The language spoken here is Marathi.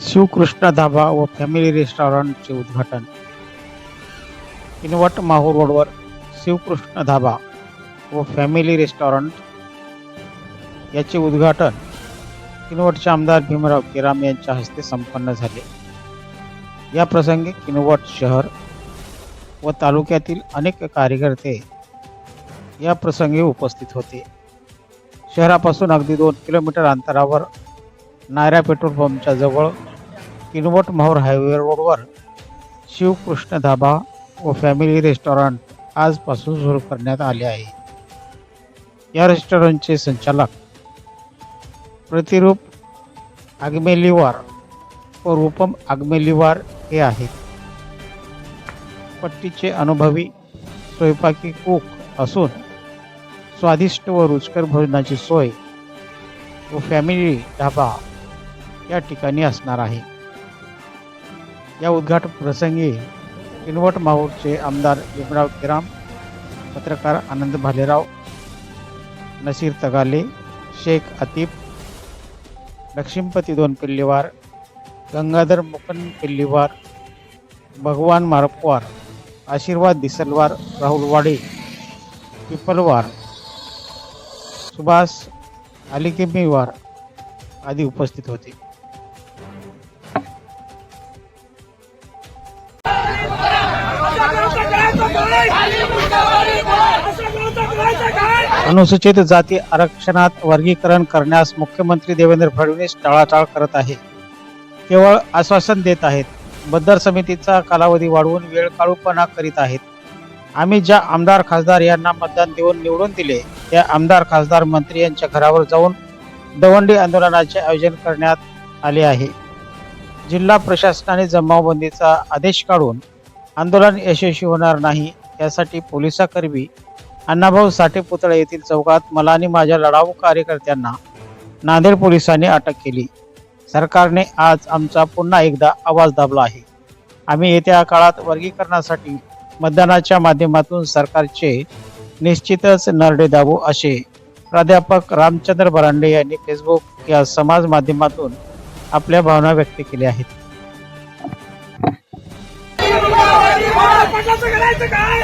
शिवकृष्ण धाबा व फॅमिली रेस्टॉरंटचे उद्घाटन. किनवट माहूर रोडवर शिवकृष्ण धाबा व फॅमिली रेस्टॉरंट याचे उद्घाटन. किनवटचे आमदार भीमराव केराम यांच्या हस्ते संपन्न झाले. या प्रसंगी किनवट शहर व तालुक्यातील अनेक कार्यकर्ते या प्रसंगी उपस्थित होते. शहरापासून अगदी दोन किलोमीटर अंतरावर नायरा पेट्रोल पंपच्या जवळ किनवट माहूर हायवे रोडवर शिवकृष्ण धाबा व फॅमिली रेस्टॉरंट आजपासून सुरू करण्यात आले आहे. या रेस्टॉरंटचे संचालक प्रतिरूप आगमेलिवार व रूपम आगमेलिवार हे आहेत. पट्टीचे अनुभवी स्वयंपाकी कूक असून स्वादिष्ट व रुचकर भोजनाची सोय व फॅमिली ढाबा या ठिकाणी असणार आहे. या उद्घाटन प्रसंगी किनवट माहूरचे आमदार भीमराव किराम पत्रकार आनंद भालेराव नसीर तगाले शेख आतिफ लक्ष्मीपती दोन पिल्लीवार गंगाधर मुकन पिल्लीवार भगवान मारपवार आशीर्वाद दिसलवार राहुल वाडे पिपलवार सुभाष अलिकिमीवार आदी उपस्थित होते. अनुसूचित जाती आरक्षणात वर्गीकरण करण्यास मुख्यमंत्री देवेंद्र फडणवीस टाळाटाळ करत आहे. केवळ आश्वासन देत आहेत. बद्दर समितीचा कालावधी वाढवून वेळ काळूपणा करीत आहेत. आम्ही ज्या आमदार खासदार यांना मतदान देऊन निवडून दिले त्या आमदार खासदार मंत्री यांच्या घरावर जाऊन दवंडी आंदोलनाचे आयोजन करण्यात आले आहे. जिल्हा प्रशासनाने जमावबंदीचा आदेश काढून आंदोलन यशस्वी होणार नाही यासाठी पोलिसाकरवी अण्णाभाऊ साठे पुतळे येथील चौकात मला आणि माझ्या लढाऊ कार्यकर्त्यांना नांदेड पोलिसांनी अटक केली. सरकारने आज आमचा पुन्हा एकदा आवाज दाबला आहे. आम्ही येत्या काळात वर्गीकरणासाठी मतदानाच्या माध्यमातून सरकारचे निश्चितच नरडे दाबू असे प्राध्यापक रामचंद्र बरांडे यांनी फेसबुक या समाज माध्यमातून आपल्या भावना व्यक्त केल्या आहेत. पटाचं करायचं काय?